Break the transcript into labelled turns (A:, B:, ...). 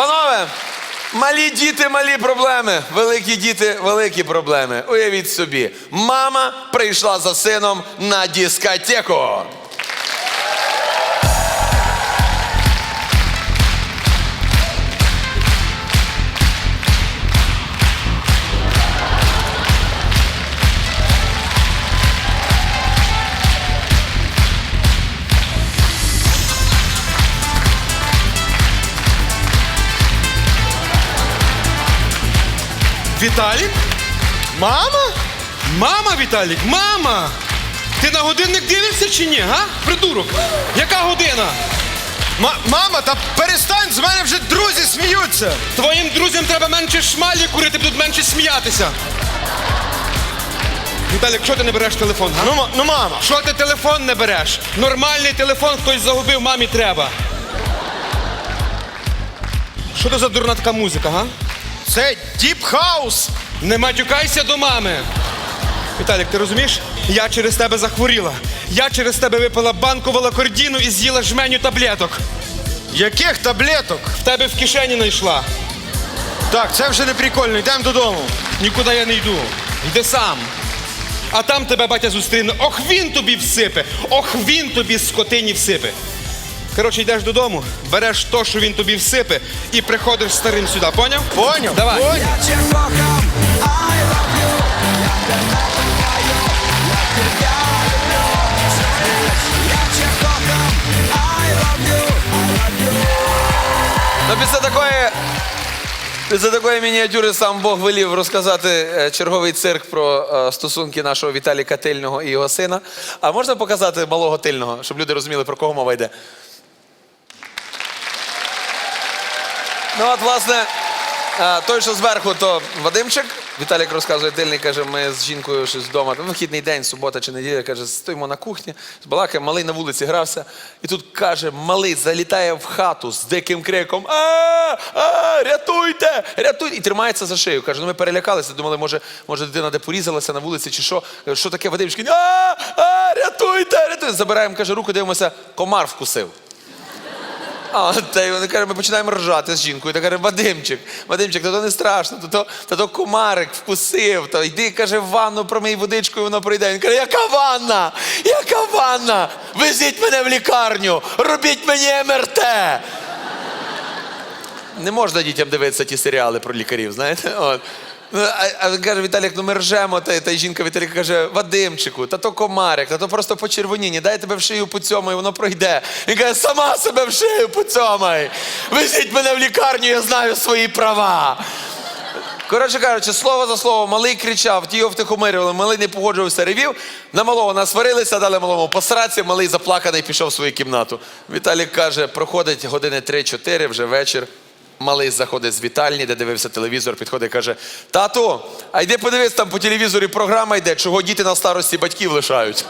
A: Панове, малі діти, малі проблеми. Великі діти, великі проблеми. Уявіть собі, мама прийшла за сином на дискотеку.
B: Віталік? Мама? Мама, Віталік, мама! Ти на годинник дивишся чи ні, га? Придурок! Яка година?
C: мама, та перестань, з мене вже друзі сміються.
B: Твоїм друзям треба менше шмалі курити, будуть менше сміятися. Віталік, що ти не береш телефон? Га?
C: Ну, ма- ну мама.
B: Що ти телефон не береш? Нормальний телефон хтось загубив, мамі треба. Що це за дурна така музика, га?
C: Це діп хаус.
B: Не матюкайся до мами. Віталік, ти розумієш? Я через тебе захворіла. Я через тебе випила банку волокордіну і з'їла жменю таблеток.
C: Яких таблеток?
B: В тебе в кишені знайшла.
C: Так, це вже не прикольно, йдемо додому.
B: Нікуди я не йду. Йди сам. А там тебе батя зустріне. Ох, він тобі всипе! Ох, він тобі скотині всипе. Коротше, йдеш додому, береш то, що він тобі всипе, і приходиш старим сюди, поняв?
C: Поняв?
B: Давай.
C: Поняв.
A: Ну, після такої. Після такої мініатюри сам Бог велів розказати е, черговий цирк про е, стосунки нашого Віталіка Тильного і його сина. А можна показати малого тильного, щоб люди розуміли, про кого мова йде? Ну, от, власне, е, той, що зверху, то Вадимчик. Віталік розказує тильний, каже, ми з жінкою щось вдома. ну, Вихідний день, субота чи неділя, каже, стоїмо на кухні, з балакаємо, малий на вулиці грався. І тут каже, малий залітає в хату з диким криком: А, а, рятуйте! Рятуйте! І тримається за шию. Каже, ну ми перелякалися, думали, може, може дитина де порізалася на вулиці чи що. Що таке Вадимчик? А, а, рятуйте! Рятуйте! Забираємо, каже, руку, дивимося, комар вкусив. А, та й вони каже, ми починаємо ржати з жінкою. Та каже, Вадимчик, Вадимчик, та то не страшно, то то, та то кумарик вкусив. Та йди, каже, в ванну промий водичкою, воно прийде. Він каже, яка ванна? Яка ванна? Везіть мене в лікарню, робіть мені МРТ. Не можна дітям дивитися ті серіали про лікарів, знаєте? Ну, А, він каже, Віталік, ну ми ржемо, та, та жінка Віталіка каже, Вадимчику, та то комарик, та то просто почервоніння, дай тебе в шию поцьомай, воно пройде. Він каже, сама себе в шию поцьомай. Везіть мене в лікарню, я знаю свої права. Коротше кажучи, слово за слово, малий кричав, ті його втихомирювали, малий не погоджувався, ревів. На малого насварилися, дали малому посраці, малий заплаканий пішов в свою кімнату. Віталік каже, проходить години 3-4, вже вечір. Малий заходить з вітальні, де дивився телевізор, підходить і каже: Тату, а йди подивись, там по телевізорі програма йде, чого діти на старості батьків лишають.